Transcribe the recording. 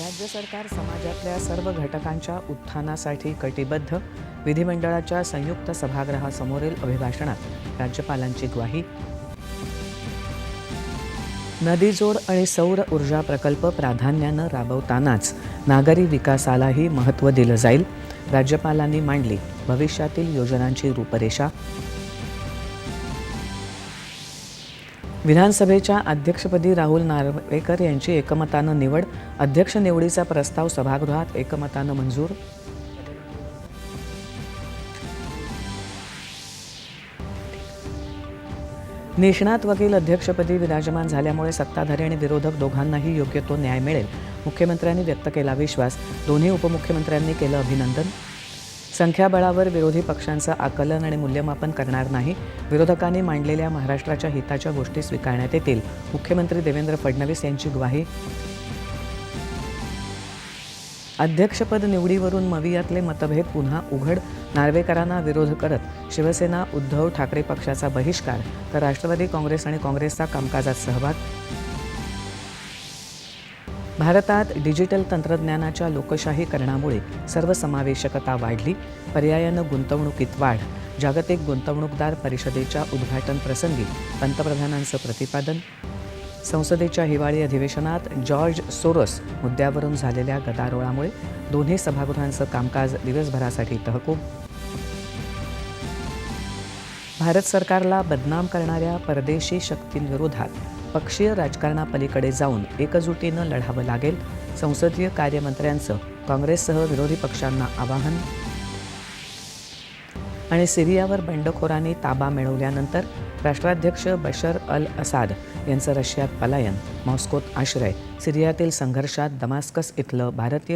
राज्य सरकार समाजातल्या सर्व घटकांच्या उत्थानासाठी कटिबद्ध विधिमंडळाच्या संयुक्त सभागृहासमोरील अभिभाषणात राज्यपालांची ग्वाही. नदीजोड आणि सौर ऊर्जा प्रकल्प प्राधान्यानं राबवतानाच नागरी विकासालाही महत्त्व दिलं जाईल. राज्यपालांनी मांडली भविष्यातील योजनांची रूपरेषा. विधानसभेच्या अध्यक्षपदी राहुल नार्वेकर यांची एकमतानं निवड अध्यक्ष निवडीचा प्रस्ताव सभागृहात एकमतानं मंजूर. निष्णात वकील अध्यक्षपदी विराजमान झाल्यामुळे सत्ताधारी आणि विरोधक दोघांनाही योग्य तो न्याय मिळेल मुख्यमंत्र्यांनी व्यक्त केला विश्वास. दोन्ही उपमुख्यमंत्र्यांनी केलं अभिनंदन. संख्याबळावर विरोधी पक्षांचं आकलन आणि मूल्यमापन करणार नाही विरोधकांनी मांडलेल्या महाराष्ट्राच्या हिताच्या गोष्टी स्वीकारण्यात येतील. मुख्यमंत्री देवेंद्र फडणवीस यांची ग्वाही. अध्यक्षपद निवडीवरून मवियातले मतभेद पुन्हा उघड नार्वेकरांना विरोध करत शिवसेना उद्धव ठाकरे पक्षाचा बहिष्कार तर राष्ट्रवादी काँग्रेस आणि काँग्रेसचा कामकाजात सहभाग. भारतात डिजिटल तंत्रज्ञानाच्या लोकशाहीकरणामुळे सर्वसमावेशकता वाढली पर्यायानं गुंतवणुकीत वाढ. जागतिक गुंतवणूकदार परिषदेच्या उद्घाटन प्रसंगी पंतप्रधानांचं प्रतिपादन. संसदेच्या हिवाळी अधिवेशनात जॉर्ज सोरस मुद्द्यावरून झालेल्या गदारोळामुळे दोन्ही सभागृहांचं कामकाज दिवसभरासाठी तहकूब. भारत सरकारला बदनाम करणाऱ्या परदेशी शक्तींविरोधात पक्षीय राजकारणापलीकडे जाऊन एकजुटीनं लढावं लागेल संसदीय कार्यमंत्र्यांचं काँग्रेससह विरोधी पक्षांना आवाहन. आणि सिरियावर बंडखोरांनी ताबा मिळवल्यानंतर राष्ट्राध्यक्ष बशर अल असाद यांचं रशियात पलायन मॉस्कोत आश्रय सिरियातील संघर्षात दमास्कस इथलं भारतीय